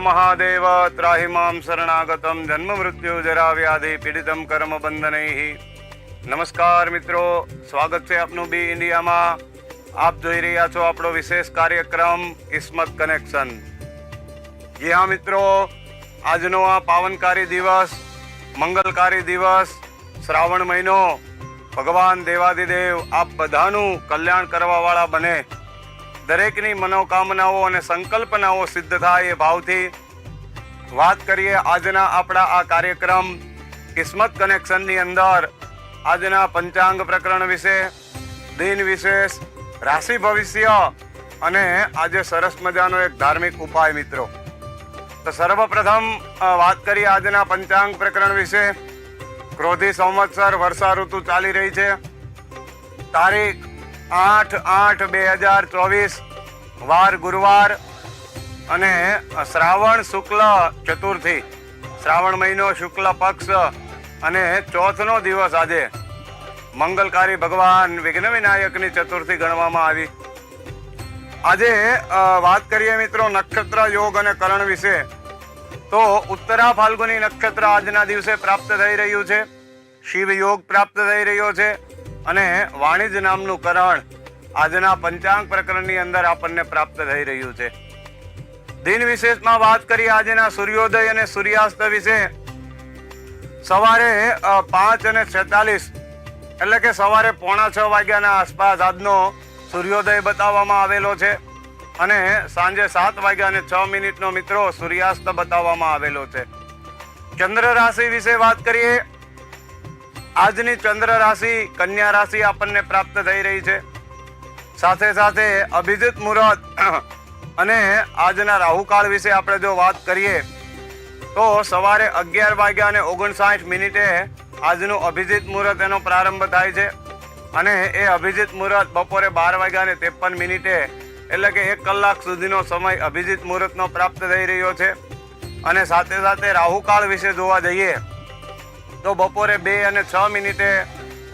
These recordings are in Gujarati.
મહાદેવ ત્રાહિમામ શરણાગતમ જન્મ મૃત્યુ જરા વ્યાધિ પીડિતમ કર્મ બંધનૈ નમસ્કાર મિત્રો સ્વાગત છે આપનું બી ઇન્ડિયામાં આપ જોઈ રહ્યા છો આપણો વિશેષ કાર્યક્રમ કિસ્મત કનેક્શન જી મિત્રો આજનો આ પાવનકારી દિવસ મંગલકારી દિવસ શ્રાવણ મહિનો ભગવાન દેવાદિદેવ આપ બધાનું કલ્યાણ કરવાવાળા બને દરેકની મનોકામનાઓ અને સંકલ્પનાઓ સિદ્ધ થાય એ ભાવથી વાત કરીએ આજના આપણા આ કાર્યક્રમ કિસ્મત કનેક્શનની અંદર. આજના પંચાંગ પ્રકરણ વિશે, દિન વિશેષ, રાશિ ભવિષ્ય અને આજે સરસ મજાનો એક ધાર્મિક ઉપાય મિત્રો. તો સર્વપ્રથમ વાત કરીએ આજના પંચાંગ પ્રકરણ વિશે. ક્રોધી સંવત્સર, વર્ષા ઋતુ ચાલી રહી છે. તારીખ આઠ આઠ બે હજાર ચોવીસ, વાર ગુરુવાર અને શ્રાવણ શુક્લ ચતુર્થી. શ્રાવણ મહિનો શુક્લ પક્ષ અને ચોથનો દિવસ આજે. મંગલકારી ભગવાન વિઘ્ન વિનાયકની ચતુર્થી ગણવામાં આવી. આજે વાત કરીએ મિત્રો નક્ષત્ર યોગ અને કરણ વિશે. તો ઉત્તરા ફાલ્ગુની નક્ષત્ર આજના દિવસે પ્રાપ્ત થઈ રહ્યું છે. શિવ યોગ પ્રાપ્ત થઈ રહ્યો છે. અને વાણિજ્ય નામનું કરણ આજના પંચાંગ પ્રકરણની અંદર આપણને પ્રાપ્ત થઈ રહ્યું છે. દિન વિશેષમાં વાત કરીએ આજના સૂર્યોદય અને સૂર્યાસ્ત વિશે. સવારે પાંચ અને છેતાલીસ, એટલે કે સવારે પોણા છ વાગ્યાના આસપાસ આજનો સૂર્યોદય બતાવવામાં આવેલો છે અને સાંજે સાત વાગ્યા અને છ મિનિટનો મિત્રો સૂર્યાસ્ત બતાવવામાં આવેલો છે. ચંદ્ર રાશિ વિશે વાત કરીએ આજની ચંદ્ર રાશિ, કન્યા રાશિ આપણને પ્રાપ્ત થઈ રહી છે. સાથે સાથે અભિજીત મુહૂર્ત અને આજના રાહુકાળ વિશે આપણે જો વાત કરીએ, તો સવારે અગિયાર વાગ્યા અને ઓગણસાઠ મિનિટે આજનું અભિજીત મુહૂર્ત એનો પ્રારંભ થાય છે. અને એ અભિજીત મુહૂર્ત બપોરે બાર વાગ્યા અને ત્રેપન મિનિટે, એટલે કે એક કલાક સુધીનો સમય અભિજીત મુહૂર્તનો પ્રાપ્ત થઈ રહ્યો છે. અને સાથે સાથે રાહુકાળ વિશે જોવા જઈએ તો બપોરે બે અને છ મિનિટે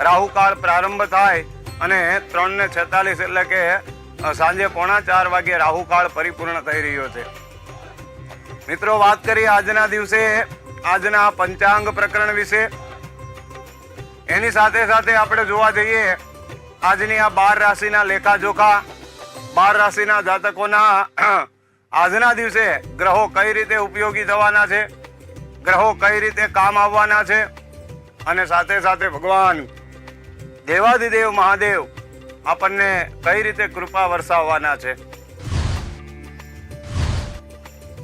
રાહુકાળ પ્રારંભ થાય અને ત્રણ ને છેતાલીસ એટલે કે સાંજે પોણા ચાર વાગે રાહુકાળ પરિપૂર્ણ થઈ રહ્યો છે. મિત્રો, વાત કરીએ આજના દિવસે, આજના પંચાંગ પ્રકરણ વિશે. એની સાથે સાથે આપણે જોવા જઈએ, આજની આ બાર રાશિના લેખાજોખા, બાર રાશિના જાતકોના આજના દિવસે ગ્રહો કઈ રીતે ઉપયોગી થવાના છે? ગ્રહો કઈ રીતે કામ આવવાના છે? અને સાથે સાથે ભગવાન, દેવાદિદેવ મહાદેવ આપણને કઈ રીતે કૃપા વરસાવવાના છે?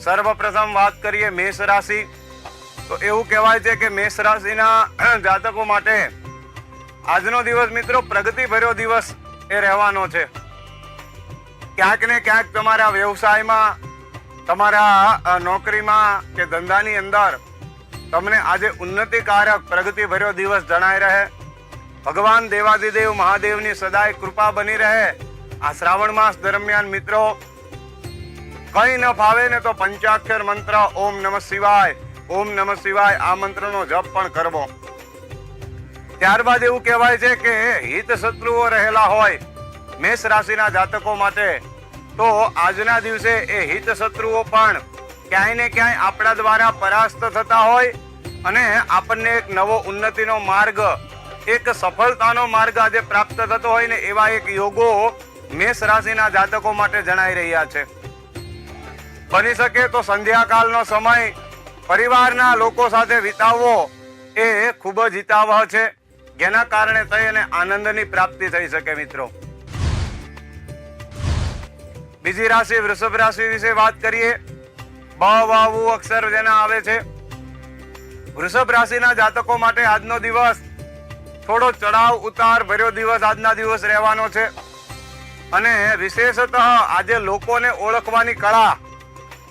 સર્વપ્રથમ વાત કરીએ મેષ રાશિ. તો એવું કહેવાય છે કે મેષ રાશિના જાતકો માટે આજનો દિવસ મિત્રો પ્રગતિ ભર્યો દિવસ એ રહેવાનો છે. ક્યાંક ને ક્યાંક તમારા વ્યવસાયમાં, તમારા નોકરીમાં કે ધંધાની અંદર તમને આજે ઉન્નતિકારક પ્રગતિ ભર્યો દિવસ જણાઈ રહે. ભગવાન દેવાદિદેવ મહાદેવની સદાય કૃપા બની રહે. આ શ્રાવણ માસ દરમિયાન મિત્રો, કઈ ન ફાવે ને તો પંચાક્ષર મંત્ર ઓમ નમઃ શિવાય, ઓમ નમઃ શિવાય આ મંત્રનો જપ પણ કરવો. ત્યારબાદ એવું કહેવાય છે કે હિત શત્રુઓ રહેલા હોય મેષ રાશિના જાતકો માટે, તો આજના દિવસે એ હિત શત્રુઓ પણ ક્યાંય ને ક્યાંય આપણા દ્વારા પરાસ્ત થતા હોય અને આપણને એક નવો ઉન્નતિનો માર્ગ, એક સફળતાનો માર્ગ આજે પ્રાપ્ત થતો હોય ને એવા એક યોગો મેષ રાશિના જાતકો માટે જણાઈ રહ્યા છે. બની શકે તો સંધ્યાકાળનો સમય પરિવારના લોકો સાથે વિતાવવો એ ખૂબ જ હિતાવહ છે. જેના કારણે થઈ અને આનંદની પ્રાપ્તિ થઈ શકે મિત્રો. બીજી રાશિ વૃષભ રાશિ વિશે વાત કરીએ. બ વાવુ અક્ષર જેના આવે છે. વૃષભ રાશિના જાતકો માટે આજનો દિવસ થોડો ચડાવ ઉતાર ભર્યો દિવસ આજના દિવસ રહેવાનો છે. અને વિશેષતઃ આજે લોકોને ઓળખવાની કળા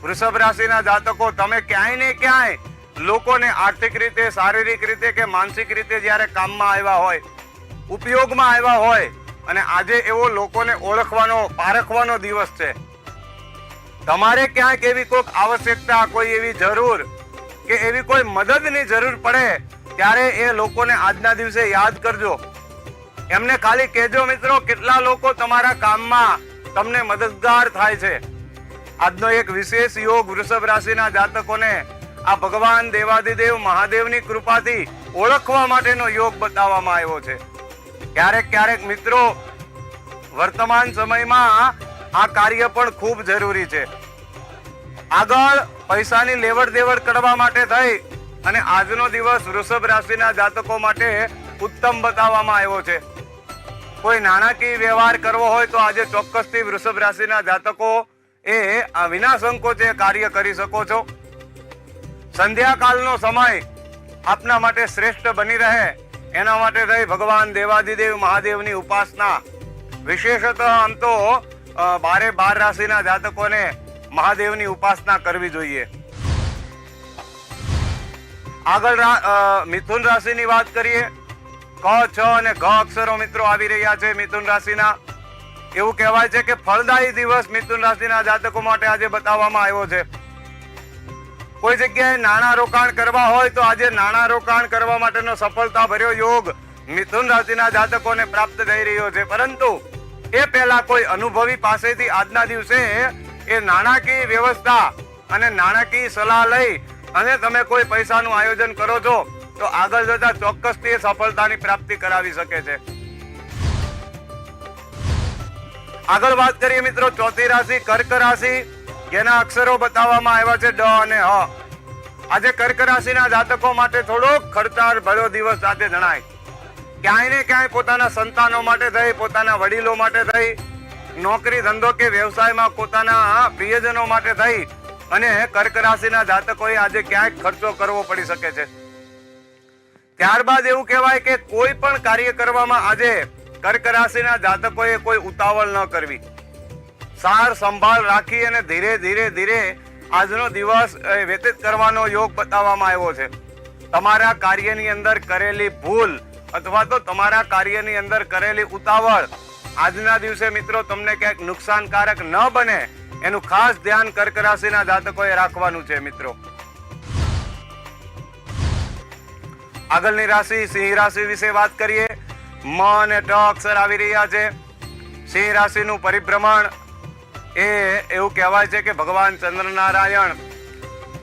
વૃષભ રાશિના જાતકો, તમે ક્યાંય ને ક્યાંય લોકોને આર્થિક રીતે, શારીરિક રીતે કે માનસિક રીતે જ્યારે કામમાં આવ્યા હોય, ઉપયોગમાં આવ્યા હોય, અને આજે એવો લોકોને ઓળખવાનો, પારખવાનો દિવસ છે. તમારે ક્યાંક એવી કોઈક આવશ્યકતા, કોઈ એવી જરૂર કે એવી કોઈ મદદની જરૂર પડે, ત્યારે એ લોકોને આજના દિવસે યાદ કરજો. એમને ખાલી કહેજો મિત્રો, કેટલા લોકો તમારા કામમાં તમને મદદગાર થાય છે. આજનો એક વિશેષ યોગ વૃષભ રાશિના જાતકોને આ ભગવાન દેવાદિદેવ મહાદેવની કૃપાથી ઓળખવા માટેનો યોગ બતાવવામાં આવ્યો છે. ક્યારેક ક્યારેક મિત્રો, વર્તમાન સમયમાં આ કાર્ય પણ ખૂબ જરૂરી છે. આગળ પૈસાની લેવડ દેવડ કરવા માટે થઈ અને આજનો દિવસ વૃષભ રાશિના જાતકો માટે ઉત્તમ બતાવવામાં આવ્યો છે. કોઈ નાણાકીય વ્યવહાર કરવો હોય તો આજે ચોક્કસથી વૃષભ રાશિના જાતકો એ આ વિના સંકોચે કાર્ય કરી શકો છો. સંધ્યાકાળનો સમય આપના માટે શ્રેષ્ઠ બની રહે. એના માટે થઈ ભગવાન દેવાદિદેવ મહાદેવની ઉપાસના. વિશેષતઃ આમ તો બારે બાર રાશિના જાતકોને મહાદેવની ઉપાસના કરવી જોઈએ. આગળ મિથુન રાશિની વાત કરીએ, ક, છ અને ઘ અક્ષરો મિત્રો આવી રહ્યા છે મિથુન રાશિના. એવું કહેવાય છે કે ફળદાયી દિવસ મિથુન રાશિના જાતકો માટે આજે બતાવવામાં આવ્યો છે. કોઈ જગ્યાએ નાણાં રોકાણ કરવા હોય તો આજે નાણાં રોકાણ કરવા માટેનો સફળતા ભર્યો યોગ મિથુન રાશિના જાતકોને પ્રાપ્ત થઈ રહ્યો છે. પરંતુ એ પહેલા કોઈ અનુભવી પાસેથી આજના દિવસે એ નાણાકીય વ્યવસ્થા અને નાણાકીય સલાહ લઈ અને તમે કોઈ પૈસાનું આયોજન કરો છો, તો આગળ જતા ચોક્કસથી એ સફળતાની પ્રાપ્તિ કરાવી શકે છે. આગળ વાત કરીએ મિત્રો ચોથી રાશિ કર્ક રાશિ, જેના અક્ષરો બતાવવામાં આવ્યા છે ડ અને હ. આજે કર્ક રાશિના જાતકો માટે થોડોક ખર્ચાળ ભર્યો દિવસ સાથે જણાય. ક્યાંય ને ક્યાંય પોતાના સંતાનો માટે થઈ, પોતાના વડીલો માટે થઈ, નોકરી ધંધો કે વ્યવસાયમાં પોતાના પ્રિયજનો માટે થઈ. અને કર્ક રાશિના જાતકોએ આજે ક્યાંક ખર્ચો કરવો પડી શકે છે. ત્યારબાદ એવું કહેવાય કે કોઈ પણ કાર્ય કરવામાં આજે કર્ક રાશિના જાતકોએ કોઈ ઉતાવળ ન કરવી. સાર સંભાળ રાખી અને ધીરે ધીરે ધીરે આજનો દિવસ વ્યતીત કરવાનો યોગ બતાવવામાં આવ્યો છે. તમારા કાર્યની અંદર કરેલી ભૂલ અથવા તો તમારા કાર્યની અંદર કરેલી ઉતાવળ. આજના દિવસે મિત્રો તમને ક્યાંક નુકસાનકારક ન બને, એનું ખાસ ધ્યાન કર્ક રાશિના જાતકોએ રાખવાનું છે મિત્રો. આગળની રાશિ સિંહ રાશિ વિશે વાત કરીએ. મ અને ટ અક્ષર આવી રહ્યા છે. સિંહ રાશિનું પરિભ્રમણ એ એવું કહેવાય છે કે ભગવાન ચંદ્રનારાયણ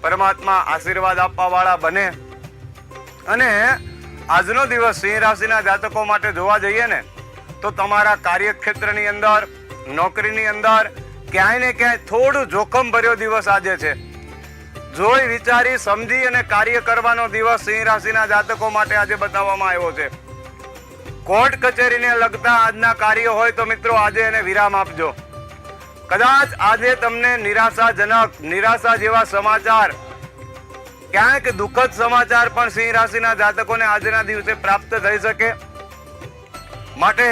પરમાત્મા આશીર્વાદ આપવા વાળા બને. અને આજનો દિવસ સિંહ રાશિના જાતકો માટે જોવા જઈએ ને, તો તમારા કાર્યક્ષેત્રની અંદર, નોકરીની અંદર, ક્યાંય ને ક્યાંય થોડું જોખમ ભર્યો દિવસ આજે છે. જોઈ, વિચારી, સમજી અને કાર્ય કરવાનો દિવસ સિંહ રાશિના જાતકો માટે આજે બતાવવામાં આવ્યો છે. કોર્ટ કચેરીને લગતા આજના કાર્ય હોય તો મિત્રો આજે એને વિરામ આપજો. કદાચ આજે તમને નિરાશાજનક, નિરાશા જેવા સમાચાર ક્યાંક દુઃખદ સમાચાર પણ સિંહ રાશિના જાતકોને આજના દિવસે પ્રાપ્ત થઈ શકે. માટે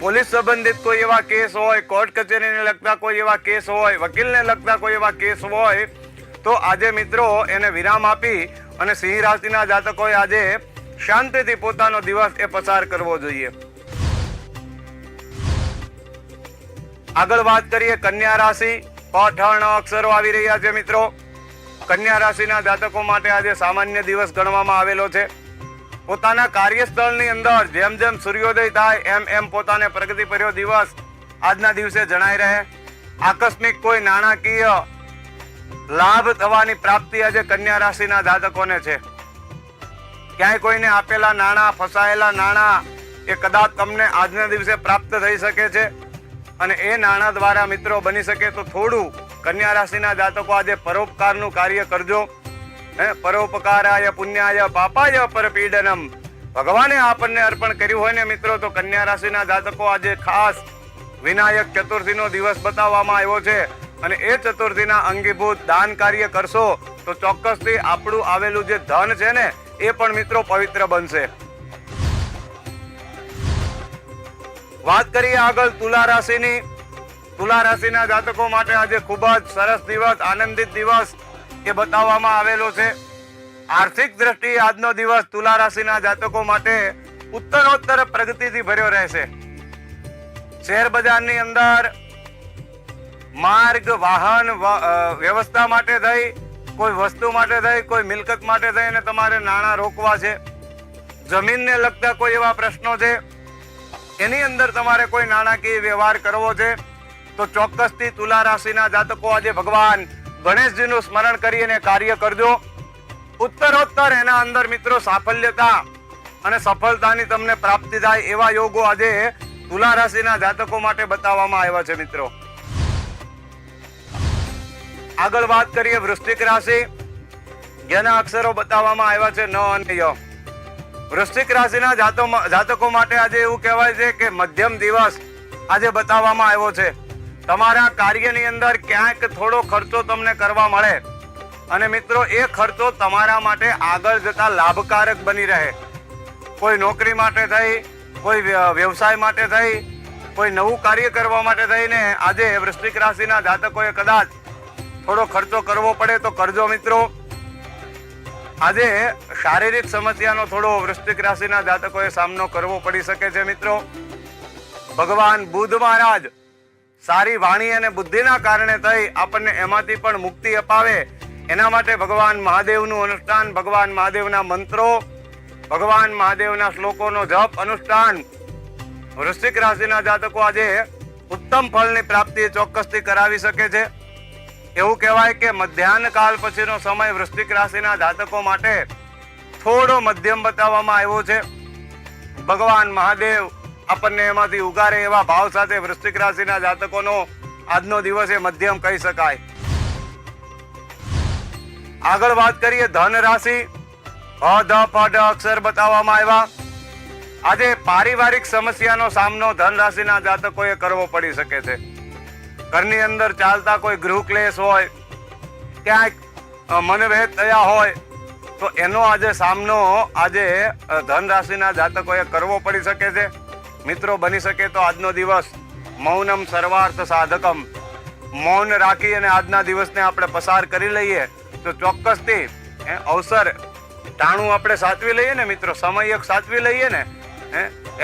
પોલીસ સંબંધિત કોઈ એવા કેસ હોય, કોર્ટ કચેરીને લગતા કોઈ એવા કેસ હોય, વકીલને લગતા કોઈ એવા કેસ હોય, તો આજે મિત્રો એને વિરામ આપી અને સિંહ રાશિના જાતકોએ આજે શાંતિથી પોતાનો દિવસ એ પસાર કરવો જોઈએ. આગળ વાત કરીએ કન્યા રાશિ. પઠણ અક્ષરો આવી રહ્યા છે મિત્રો. કન્યા રાશિના જાતકો માટે આજે સામાન્ય દિવસ ગણવામાં આવેલો છે. પોતાના કાર્યસ્થળની અંદર જેમ જેમ સૂર્યોદય થાય, એમ એમ પોતાને પ્રગતિ ભર્યો દિવસ આજના દિવસે જણાઈ રહે. આકસ્મિક કોઈ નાણાકીય લાભ થવાની પ્રાપ્તિ આજે કન્યા રાશિના જાતકોને છે. ક્યાંય કોઈને આપેલા નાણાં, ફસાયેલા નાણાં એ કદાચ તમને આજના દિવસે પ્રાપ્ત થઈ શકે છે. અને એ નાણાં દ્વારા મિત્રો બની શકે તો થોડું કન્યા રાશિના જાતકો આજે પરોપકારનું કાર્ય કરજો. હે, પરોપકારાય પુણ્યાય પાપાય પરપીડનમ ભગવાને આપણને અર્પણ કર્યું હોય ને મિત્રો, તો કન્યા રાશિના જાતકો આજે ખાસ વિનાયક ચતુર્થીનો દિવસ બતાવવામાં આવ્યો છે. અને એ ચતુર્થીના અંગીભૂત દાન કાર્ય કરશો, તો ચોક્કસથી આપણું આવેલું જે ધન છે ને, એ પણ મિત્રો પવિત્ર બનશે. વાત કરીએ આગળ તુલા રાશિની. તુલા રાશિના જાતકો માટે આજે ખૂબ જ સરસ દિવસ, આનંદિત દિવસ એ બતાવવામાં આવેલો છે. આર્થિક દ્રષ્ટિએ આજનો દિવસ તુલા રાશિના જાતકો માટે ઉત્તરોત્તર પ્રગતિથી ભર્યો રહેશે. શેર બજારની અંદર માર્ગ, વાહન વ્યવસ્થા માટે થઈ, કોઈ વસ્તુ માટે થઈ, કોઈ મિલકત માટે થઈ અને તમારે નાણાં રોકવા છે. જમીનને લગતા કોઈ એવા પ્રશ્નો છે. એની અંદર તમારે કોઈ નાણાકીય વ્યવહાર કરવો છે. તો ચોક્કસથી તુલા રાશિના જાતકો આજે ભગવાન ગણેશજીનું સ્મરણ કરીને કાર્ય કરજો. ઉત્તરોત્તર એના અંદર મિત્રો સાફલ્યતા અને સફળતાની તમને પ્રાપ્તિ થાય એવા યોગો આજે તુલા રાશિના જાતકો માટે બતાવવામાં આવ્યા છે મિત્રો. આગળ વાત કરીએ વૃશ્ચિક રાશિ. જેના અક્ષરો બતાવવામાં આવ્યા છે ન અને ય. વૃશ્ચિક રાશિના જાતો જાતકો માટે આજે એવું કહેવાય છે કે મધ્યમ દિવસ આજે બતાવવામાં આવ્યો છે. તમારા કાર્યની અંદર ક્યાંક થોડો ખર્ચો તમને કરવા મળે. અને મિત્રો, એ ખર્ચો તમારા માટે આગળ જતા લાભકારક બની રહે. કોઈ નોકરી માટે થઈ, કોઈ વ્ય- વ્યવસાય માટે થઈ, કોઈ નવું કાર્ય કરવા માટે થઈને આજે વૃશ્ચિક રાશિના જાતકોએ કદાચ થોડો ખર્ચો કરવો પડે તો કરજો મિત્રો. આજે શારીરિક સમસ્યાનો થોડો વૃશ્ચિક રાશિના જાતકોએ સામનો કરવો પડી શકે છે મિત્રો. ભગવાન બુધ મહારાજ સારી વાણી અને બુદ્ધિના કારણે થઈ આપણને એમાંથી પણ મુક્તિ અપાવે. એના માટે ભગવાન મહાદેવનું અનુષ્ઠાન, ભગવાન મહાદેવના મંત્રો, ભગવાન મહાદેવના શ્લોકોનો જપ, અનુષ્ઠાન. વૃશ્ચિક રાશિના જાતકો આજે ઉત્તમ ફળની પ્રાપ્તિ ચોક્કસથી કરાવી શકે છે. એવું કહેવાય કે મધ્યાહન કાલ પછીનો સમય વૃશ્ચિક રાશિના જાતકો માટે થોડો મધ્યમ બતાવવામાં આવ્યો છે. ભગવાન મહાદેવ આપણને એમાંથી ઉગારે એવા ભાવ સાથે વૃશ્ચિક રાશિના જાતકોનો આજનો દિવસ એ મધ્યમ કહી શકાય. આગળ વાત કરીએ ધન રાશિ. અ ધ પ ડ અક્ષર બતાવવામાં આવ્યા. આજે પારિવારિક સમસ્યાનો સામનો ધન રાશિના જાતકોએ કરવો પડી શકે છે. ઘરની અંદર ચાલતા કોઈ ગૃહ ક્લેશ હોય, ક્યાંક મનભેદ થયા હોય, તો એનો આજે સામનો આજે ધન રાશિના જાતકોએ કરવો પડી શકે છે. મિત્રો, બની શકે તો આજનો દિવસ મૌનમ સર્વાર્થ સાધકમ. મૌન રાખી અને આજના દિવસને આપણે પસાર કરી લઈએ તો ચોક્કસથી અવસર ટાણું આપણે સાચવી લઈએ ને મિત્રો સમયક સાચવી લઈએ ને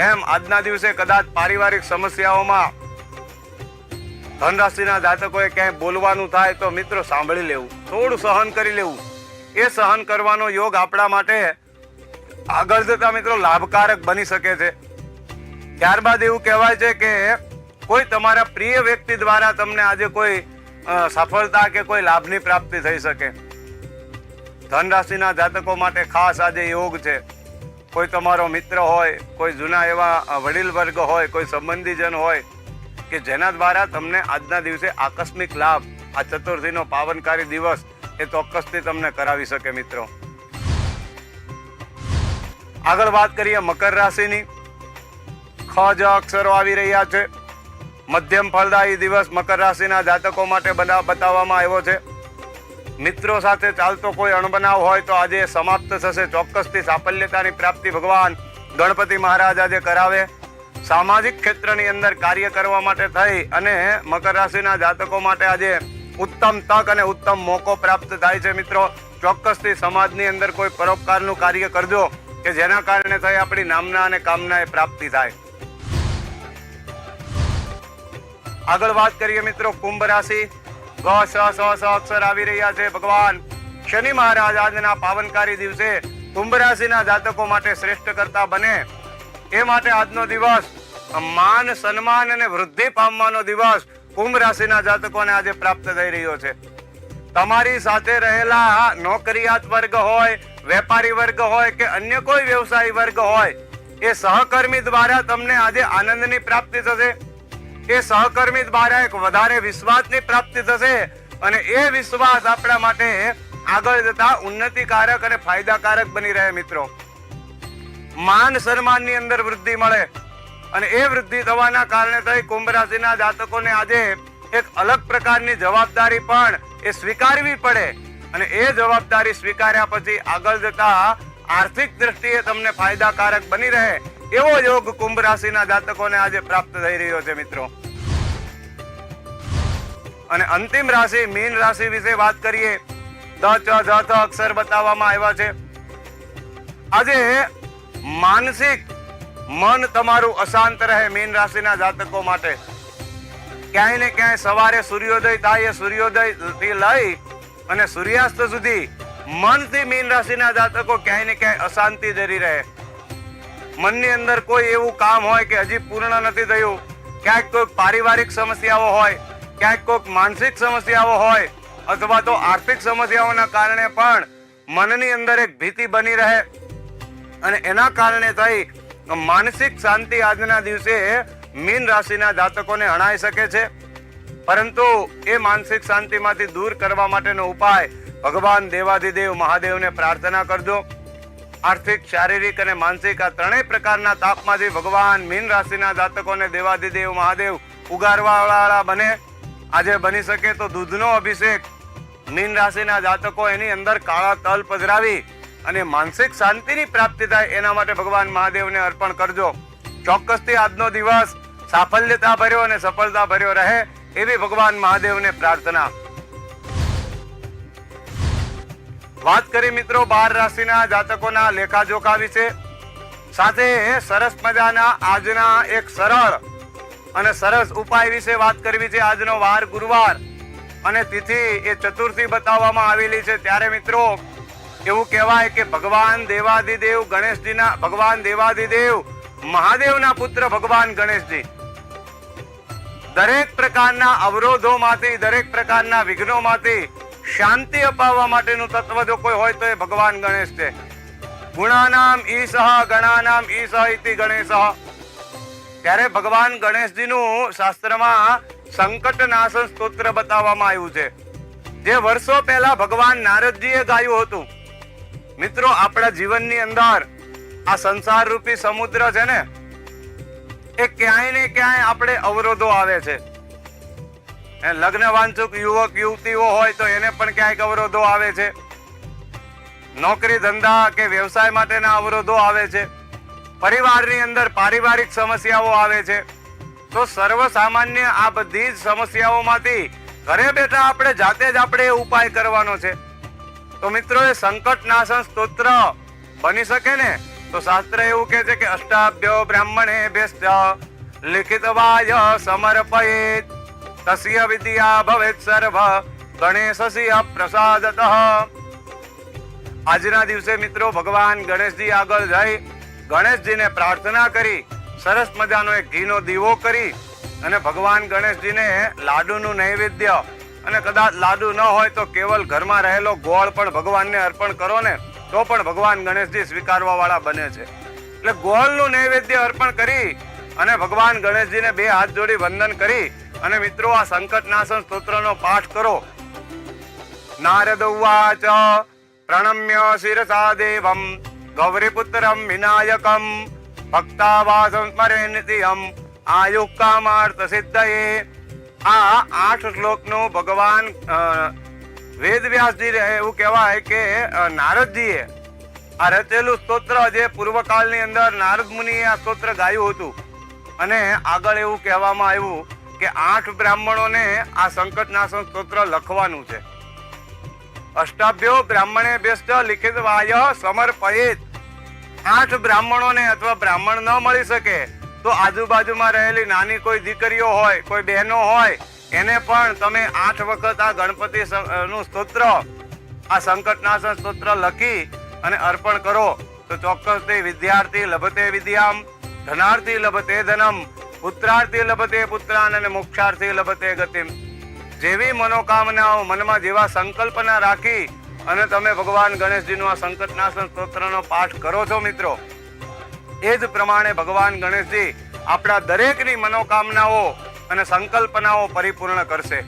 એમ આજના દિવસે કદાચ પારિવારિક સમસ્યાઓમાં ધનરાશિના જાતકોએ ક્યાંય બોલવાનું થાય તો મિત્રો સાંભળી લેવું, થોડું સહન કરી લેવું. એ સહન કરવાનો યોગ આપણા માટે આગળ જતા મિત્રો લાભકારક બની શકે છે. ત્યારબાદ એવું કહેવાય છે કે કોઈ તમારા પ્રિય વ્યક્તિ દ્વારા તમને આજે કોઈ સફળતા કે કોઈ લાભની પ્રાપ્તિ થઈ શકે. ધનરાશિના જાતકો માટે ખાસ આજે યોગ છે. કોઈ તમારો મિત્ર હોય, કોઈ જૂના એવા વડીલ વર્ગ હોય, કોઈ સંબંધીજન હોય, કે જેના દ્વારા તમને આજના દિવસે આકસ્મિક લાભ, આ ચતુર્થીનો પાવનકારી દિવસ, એ ચોક્કસથી તમને કરાવી શકે મિત્રો. આગળ વાત કરીએ મકર રાશિની. ખ જ અક્ષરો આવી રહ્યા છે. મધ્યમ ફળદાયી દિવસ મકર રાશિના જાતકો માટે બતાવવામાં આવ્યો છે. મિત્રો સાથે ચાલતો કોઈ અણબનાવ હોય તો આજે સમાપ્ત થશે. ચોક્કસથી સાફલ્યતાની પ્રાપ્તિ ભગવાન ગણપતિ મહારાજ આજે કરાવે. સામાજિક ક્ષેત્રની અંદર કાર્ય કરવા માટે થઈ અને મકર રાશિના જાતકો માટે આજે ઉત્તમ તક અને ઉત્તમ મોકો પ્રાપ્ત થાય છે. મિત્રો, ચોક્કસથી સમાજની અંદર કોઈ પરોપકારનું કાર્ય કરજો કે જેના કારણે થઈ આપણી નામના અને કામના એ પ્રાપ્તિ થાય. આગળ વાત કરીએ મિત્રો કુંભ રાશિ. ગ સ સ અક્ષર આવી રહ્યા છે ભગવાન. શનિ મહારાજ આજના પાવનકારી દિવસે કુંભ રાશિના જાતકો માટે શ્રેષ્ઠ કરતા બને. એ માટે આજનો દિવસ માન, સન્માન અને વૃદ્ધિ પામવાનો દિવસ કુંભ રાશિના જાતકોને આજે પ્રાપ્ત થઈ રહ્યો છે. તમારી સાથે રહેલા નોકરિયાત વર્ગ હોય, વેપારી વર્ગ હોય કે અન્ય કોઈ વ્યવસાયી વર્ગ હોય, એ સહકર્મી દ્વારા તમને આજે આનંદની પ્રાપ્તિ થશે. એ સહકર્મી દ્વારા એક વધારે વિશ્વાસની પ્રાપ્તિ થશે અને એ વિશ્વાસ આપણા માટે આગળ જતા ઉન્નતિકારક અને ફાયદાકારક બની રહે મિત્રો. માન સન્માનની અંદર વૃદ્ધિ મળે અને એ વૃદ્ધિ થવાના કારણે થઈ કુંભ રાશિના જાતકોને આજે એક અલગ પ્રકારની જવાબદારી પણ એ સ્વીકારવી પડે અને એ જવાબદારી સ્વીકાર્યા પછી આગળ જતા આર્થિક દ્રષ્ટિએ તમને ફાયદાકારક બની રહે એવો યોગ કુંભ રાશિના જાતકોને આજે પ્રાપ્ત થઈ રહ્યો છે મિત્રો. અને અંતિમ રાશિ, મીન રાશિ વિશે વાત કરીએ ત ચ જ ધ અક્ષર બતાવવામાં આવ્યા છે. આજે માનસિક મન તમારું અશાંત રહે મીન રાશિના જાતકો માટે. ક્યાંય ને ક્યાંય સવારે સૂર્યોદય થાય સૂર્યોદયથી લઈ અને સૂર્યાસ્ત સુધી મનથી મીન રાશિના જાતકો ક્યાંય ને ક્યાંય અશાંતિ જરી રહે. મનની અંદર કોઈ એવું કામ હોય કે હજી પૂર્ણ નથી થયું. ક્યાંક કોઈક પારિવારિક સમસ્યાઓ હોય ક્યાંક કોઈક માનસિક સમસ્યાઓ હોય અથવા તો આર્થિક સમસ્યાઓના કારણે પણ મનની અંદર એક ભીતિ બની રહે. અને એના કારણે થઈ માનસિક શાંતિ આજના દિવસે મીન રાશિના જાતકોને હણાઈ શકે છે. પરંતુ એ માનસિક શાંતિમાંથી દૂર કરવા માટેનો ઉપાય ભગવાન દેવાધિદેવ મહાદેવને પ્રાર્થના કરજો. આર્થિક, શારીરિક અને માનસિક આ ત્રણેય પ્રકારના તાપમાંથી ભગવાન મીન રાશિના જાતકોને દેવાધિદેવ મહાદેવ ઉગારવાવાળા બને. આજે બની શકે તો દૂધનો અભિષેક. મીન રાશિના જાતકો એની અંદર કાળા તલ પધરાવી અને માનસિક શાંતિની પ્રાપ્તિ થાય એના માટે ભગવાન મહાદેવને અર્પણ કરજો. ચોક્કસથી આજનો દિવસ સાફલ્યતા ભર્યો અને સફળતા ભર્યો રહે એવી ભગવાન મહાદેવને પ્રાર્થના. વાત કરી મિત્રો બાર રાશિના જાતકોના લેખાજોખા વિશે. સાથે સરસ મજાના આજના એક સરળ અને સરસ ઉપાય વિશે વાત કરવી છે આજનો વાર ગુરુવાર. અને તિથિ એ ચતુર્થી બતાવવામાં આવેલી છે. ત્યારે મિત્રો, એવું કહેવાય કે ભગવાન દેવાદિદેવ ગણેશજીના, ભગવાન દેવાદિદેવ મહાદેવના પુત્ર ભગવાન ગણેશજી. દરેક પ્રકારના અવરોધોમાંથી, દરેક પ્રકારના વિઘ્નોમાંથી શાંતિ અપાવવા માટેનું તત્વ જો કોઈ હોય તો એ ભગવાન ગણેશ છે. ગુણાનામ ઈશ ગણાનામ ઈશ ઇતિ ગણેશ. ત્યારે ભગવાન ગણેશજીનું શાસ્ત્રમાં સંકટ નાશન સ્તોત્ર બતાવવામાં આવ્યું છે. જે વર્ષો પહેલા ભગવાન નારદજીએ ગાયું હતું. મિત્રો, આપણા જીવનની અંદર આ સંસાર રૂપી સમુદ્ર છે ને, એ ક્યાંય ને ક્યાંય આપણે અવરોધો આવે છે. લગ્ન વાંચુક યુવક, યુવતીઓ હોય તો એને પણ ક્યાંક અવરોધો આવે છે. નોકરી ધંધા કે વ્યવસાય માટેના અવરોધો આવે છે. પરિવારની અંદર પારિવારિક સમસ્યાઓ આવે છે. તો સર્વ સામાન્ય આ બધી જ સમસ્યાઓમાંથી ઘરે બેઠા આપણે જાતે જ આપણે ઉપાય કરવાનો છે. તો મિત્રો એ સંકટ નાશન સ્તોત્ર બની શકે ને? તો શાસ્ત્ર એવું કહે છે કે અષ્ટાભ્યો બ્રાહ્મણે બેસ્ત લિખિત વાય સમર્પયેત. તસ્ય વિદ્યા ભવેત સર્વ ગણેશસ્ય પ્રસાદતઃ. આજના દિવસે મિત્રો ભગવાન ગણેશજી આગળ જઈ ગણેશજીને પ્રાર્થના કરી, સરસ મજાનો એક ઘીનો દીવો કરી અને ભગવાન ગણેશજીને લાડુનું નૈવેદ્ય અને કદાચ લાડુ ન હોય તો કેવલ ઘરમાં રહેલો ગોળ પણ ભગવાનને અર્પણ કરો ને, તો પણ ભગવાન ગણેશજી સ્વીકારવા વાળા બને છે. એટલે ગોળનું નૈવેદ્ય અર્પણ કરી અને ભગવાન ગણેશજીને બે હાથ જોડી વંદન કરી અને મિત્રો આ સંકટ નાશન સ્તોત્રનો પાઠ કરો. નારદ ઉવાચ, પ્રણમ્ય શિરસા દેવમ ગૌરીપુત્રમ વિનાયકમ ભક્તાવાસમ સ્મરે નિત્યમ આયુ કામાર્થ સિદ્ધયે આ આઠ શ્લોકનું ભગવાન વેદવ્યાસજી એવું કહેવાય કે નારદજીએ આ રચેલું સ્તોત્ર જે પૂર્વકાળની અંદર નારદ મુનિએ આ સ્તોત્ર ગાયું હતું. અને આગળ એવું કહેવામાં આવ્યું કે આઠ બ્રાહ્મણોને આ સંકટનાશન સ્તોત્ર લખવાનું છે. અષ્ટાભ્યો બ્રાહ્મણે બેસ્ટ લિખિત વાય સમર્પયેત. આઠ બ્રાહ્મણોને અથવા બ્રાહ્મણ ન મળી શકે તો આજુબાજુમાં રહેલી નાની કોઈ દીકરીઓ હોય, કોઈ બહેનો હોય, એને પણ તમે આઠ વખત આ ગણપતિ નું સ્તોત્ર, આ સંકટનાશન સ્તોત્ર લખી અને અર્પણ કરો. તો ચોક્કસથી વિદ્યાર્થી લભતે વિદ્યામ, ધનાર્થી લભતે ધનમ, પુત્રાર્થી લભતે પુત્રાન અને મોક્ષાર્થી લભતે ગતિમ. જેવી મનોકામનાઓ મનમાં જેવા સંકલ્પના રાખી અને તમે ભગવાન ગણેશજીનું આ સંકટનાશન સ્તોત્રનો પાઠ કરો છો મિત્રો, એ જ પ્રમાણે ભગવાન ગણેશજી આપણા દરેકની મનોકામનાઓ અને સંકલ્પનાઓ પરિપૂર્ણ કરશે.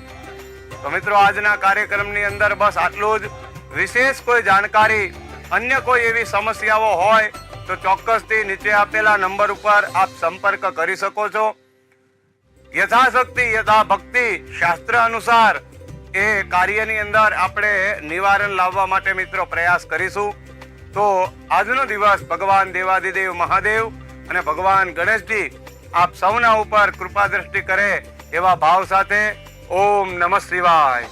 તો મિત્રો, આજના કાર્યક્રમની અંદર બસ આટલું જ. વિશેષ કોઈ જાણકારી, અન્ય કોઈ એવી સમસ્યાઓ હોય તો ચોક્કસથી નીચે આપેલા નંબર ઉપર આપ સંપર્ક કરી શકો છો. યથાશક્તિ યથા ભક્તિ શાસ્ત્ર અનુસાર એ કાર્યની અંદર આપણે નિવારણ લાવવા માટે મિત્રો પ્રયાસ કરીશું. તો આજનો દિવસ ભગવાન દેવાદિદેવ મહાદેવ અને ભગવાન ગણેશજી આપ સૌના ઉપર કૃપા દ્રષ્ટિ કરે એવા ભાવ સાથે ઓમ નમઃ શિવાય.